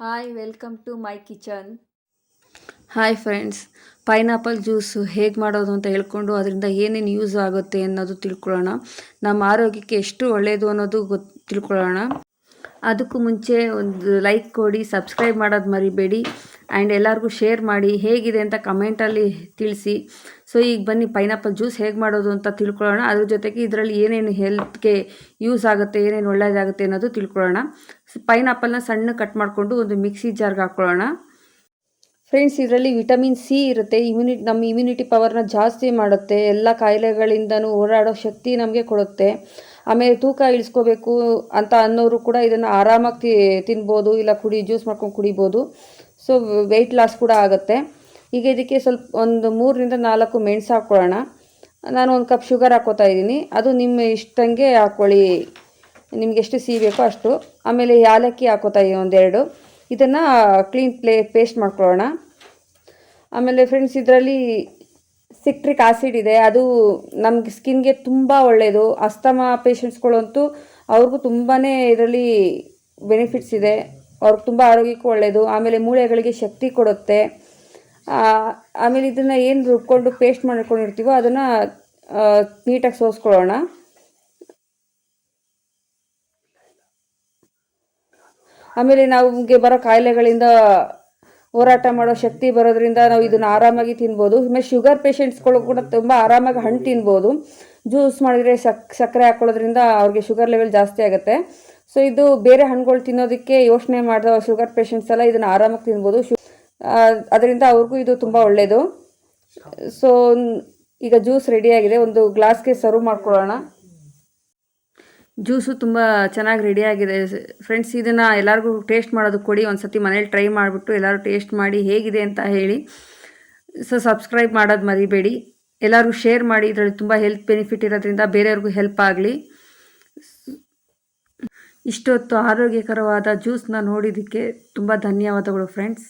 Hi welcome to my kitchen hi friends pineapple juice ಹೇಗೆ ಮಾಡೋದು ಅಂತ ಹೇಳ್ಕೊಂಡು ಅದರಿಂದ ಏನೇನು ಯೂಸ್ ಆಗುತ್ತೆ ಅನ್ನೋದು ತಿಳ್ಕೊಳ್ಳೋಣ. ನಮ್ಮ ಆರೋಗ್ಯಕ್ಕೆ ಎಷ್ಟು ಒಳ್ಳೆಯದು ಅನ್ನೋದು ಗೊತ್ತು ತಿಳ್ಕೊಳ್ಳೋಣ. ಅದಕ್ಕೂ ಮುಂಚೆ ಒಂದು ಲೈಕ್ ಕೊಡಿ ಸಬ್ಸ್ಕ್ರೈಬ್ ಮಾಡೋದು ಮರಿಬೇಡಿ ಆ್ಯಂಡ್ ಎಲ್ಲರಿಗೂ ಶೇರ್ ಮಾಡಿ ಹೇಗಿದೆ ಅಂತ ಕಮೆಂಟಲ್ಲಿ ತಿಳಿಸಿ. ಸೊ ಈಗ ಬನ್ನಿ ಪೈನಾಪಲ್ ಜ್ಯೂಸ್ ಹೇಗೆ ಮಾಡೋದು ಅಂತ ತಿಳ್ಕೊಳ್ಳೋಣ. ಅದ್ರ ಜೊತೆಗೆ ಇದರಲ್ಲಿ ಏನೇನು ಹೆಲ್ತ್ಗೆ ಯೂಸ್ ಆಗುತ್ತೆ, ಏನೇನು ಒಳ್ಳೆಯದಾಗುತ್ತೆ ಅನ್ನೋದು ತಿಳ್ಕೊಳ್ಳೋಣ. ಪೈನಾಪಲ್ನ ಸಣ್ಣ ಕಟ್ ಮಾಡಿಕೊಂಡು ಒಂದು ಮಿಕ್ಸಿ ಜಾರ್ಗೆ ಹಾಕ್ಕೊಳ್ಳೋಣ ಫ್ರೆಂಡ್ಸ್ ಇದರಲ್ಲಿ ವಿಟಮಿನ್ ಸಿ ಇರುತ್ತೆ. ಇಮ್ಯುನಿ ನಮ್ಮ ಇಮ್ಯುನಿಟಿ ಪವರ್ನ ಜಾಸ್ತಿ ಮಾಡುತ್ತೆ. ಎಲ್ಲ ಕಾಯಿಲೆಗಳಿಂದನೂ ಹೋರಾಡೋ ಶಕ್ತಿ ನಮಗೆ ಕೊಡುತ್ತೆ. ಆಮೇಲೆ ತೂಕ ಇಳಿಸ್ಕೋಬೇಕು ಅಂತ ಅನ್ನೋರು ಕೂಡ ಇದನ್ನು ಆರಾಮಾಗಿ ತಿನ್ಬೋದು ಇಲ್ಲ ಕುಡಿ ಜ್ಯೂಸ್ ಮಾಡ್ಕೊಂಡು ಕುಡಿಬೋದು. ಸೊ ವೆಯ್ಟ್ ಲಾಸ್ ಕೂಡ ಆಗುತ್ತೆ. ಈಗ ಇದಕ್ಕೆ ಸ್ವಲ್ಪ ಒಂದು ಮೂರರಿಂದ ನಾಲ್ಕು ಮೆಣಸು ಹಾಕ್ಕೊಳ್ಳೋಣ. ನಾನು ಒಂದು ಕಪ್ ಶುಗರ್ ಹಾಕ್ಕೋತಾ ಇದ್ದೀನಿ. ಅದು ನಿಮ್ಮ ಇಷ್ಟಂಗೆ ಹಾಕ್ಕೊಳ್ಳಿ. ನಿಮ್ಗೆ ಎಷ್ಟು ಸಿಹಿ ಬೇಕೋ ಅಷ್ಟು. ಆಮೇಲೆ ಯಾಲಕ್ಕಿ ಹಾಕೋತಾ ಇದ್ದೀನಿ ಒಂದೆರಡು. ಇದನ್ನು ಕ್ಲೀನ್ ಪ್ಲೇ ಪೇಸ್ಟ್ ಮಾಡ್ಕೊಳ್ಳೋಣ. ಆಮೇಲೆ ಫ್ರೆಂಡ್ಸ್ ಇದರಲ್ಲಿ ಸಿಟ್ರಿಕ್ ಆಸಿಡ್ ಇದೆ, ಅದು ನಮ್ಗೆ ಸ್ಕಿನ್ಗೆ ತುಂಬ ಒಳ್ಳೆಯದು ಅಸ್ತಮಾ ಪೇಷಂಟ್ಸ್ಗಳಂತೂ ಅವ್ರಿಗೂ ತುಂಬಾ ಇದರಲ್ಲಿ ಬೆನಿಫಿಟ್ಸ್ ಇದೆ. ಅವ್ರಿಗೆ ತುಂಬ ಆರೋಗ್ಯಕ್ಕೂ ಒಳ್ಳೆಯದು ಆಮೇಲೆ ಮೂಳೆಗಳಿಗೆ ಶಕ್ತಿ ಕೊಡುತ್ತೆ. ಆಮೇಲೆ ಇದನ್ನು ಏನು ರುಬ್ಕೊಂಡು ಪೇಸ್ಟ್ ಮಾಡ್ಕೊಂಡಿರ್ತೀವೋ ಅದನ್ನು ನೀಟಾಗಿ ಸೋಸ್ಕೊಳ್ಳೋಣ. ಆಮೇಲೆ ನಮಗೆ ಬರೋ ಕಾಯಿಲೆಗಳಿಂದ ಹೋರಾಟ ಮಾಡೋ ಶಕ್ತಿ ಬರೋದ್ರಿಂದ ನಾವು ಇದನ್ನು ಆರಾಮಾಗಿ ತಿನ್ಬೋದು. ಆಮೇಲೆ ಶುಗರ್ ಪೇಷೆಂಟ್ಸ್ಗಳು ಕೂಡ ತುಂಬ ಆರಾಮಾಗಿ ಹಣ್ಣು ತಿನ್ಬೋದು. ಜ್ಯೂಸ್ ಮಾಡಿದರೆ ಸಕ್ ಸಕ್ಕರೆ ಹಾಕೊಳ್ಳೋದ್ರಿಂದ ಅವ್ರಿಗೆ ಶುಗರ್ ಲೆವೆಲ್ ಜಾಸ್ತಿ ಆಗುತ್ತೆ. ಸೊ ಇದು ಬೇರೆ ಹಣ್ಣುಗಳು ತಿನ್ನೋದಕ್ಕೆ ಯೋಚನೆ ಮಾಡಿದ ಶುಗರ್ ಪೇಷಂಟ್ಸ್ ಎಲ್ಲ ಇದನ್ನು ಆರಾಮಾಗಿ ತಿನ್ಬೋದು. ಶು ಅದರಿಂದ ಅವ್ರಿಗೂ ಇದು ತುಂಬ ಒಳ್ಳೆಯದು ಸೊ ಈಗ ಜ್ಯೂಸ್ ರೆಡಿಯಾಗಿದೆ ಒಂದು ಗ್ಲಾಸ್ಗೆ ಸರ್ವ್ ಮಾಡ್ಕೊಳ್ಳೋಣ. ಜ್ಯೂಸು ತುಂಬ ಚೆನ್ನಾಗಿ ರೆಡಿಯಾಗಿದೆ ಫ್ರೆಂಡ್ಸ್ ಇದನ್ನು ಎಲ್ಲರಿಗೂ ಟೇಸ್ಟ್ ಮಾಡೋದು ಕೊಡಿ. ಒಂದು ಸತಿ ಮನೇಲಿ ಟ್ರೈ ಮಾಡಿಬಿಟ್ಟು ಎಲ್ಲರೂ ಟೇಸ್ಟ್ ಮಾಡಿ ಹೇಗಿದೆ ಅಂತ ಹೇಳಿ. ಸೊ ಸಬ್ಸ್ಕ್ರೈಬ್ ಮಾಡೋದು ಮರಿಬೇಡಿ. ಎಲ್ಲರಿಗೂ ಶೇರ್ ಮಾಡಿ. ಇದರಲ್ಲಿ ತುಂಬ ಹೆಲ್ತ್ ಬೆನಿಫಿಟ್ ಇರೋದ್ರಿಂದ ಬೇರೆಯವ್ರಿಗೂ ಹೆಲ್ಪ್ ಆಗಲಿ. ಇಷ್ಟೊತ್ತು ಆರೋಗ್ಯಕರವಾದ ಜ್ಯೂಸ್ನ ನೋಡಿದ್ದಕ್ಕೆ ತುಂಬ ಧನ್ಯವಾದಗಳು ಫ್ರೆಂಡ್ಸ್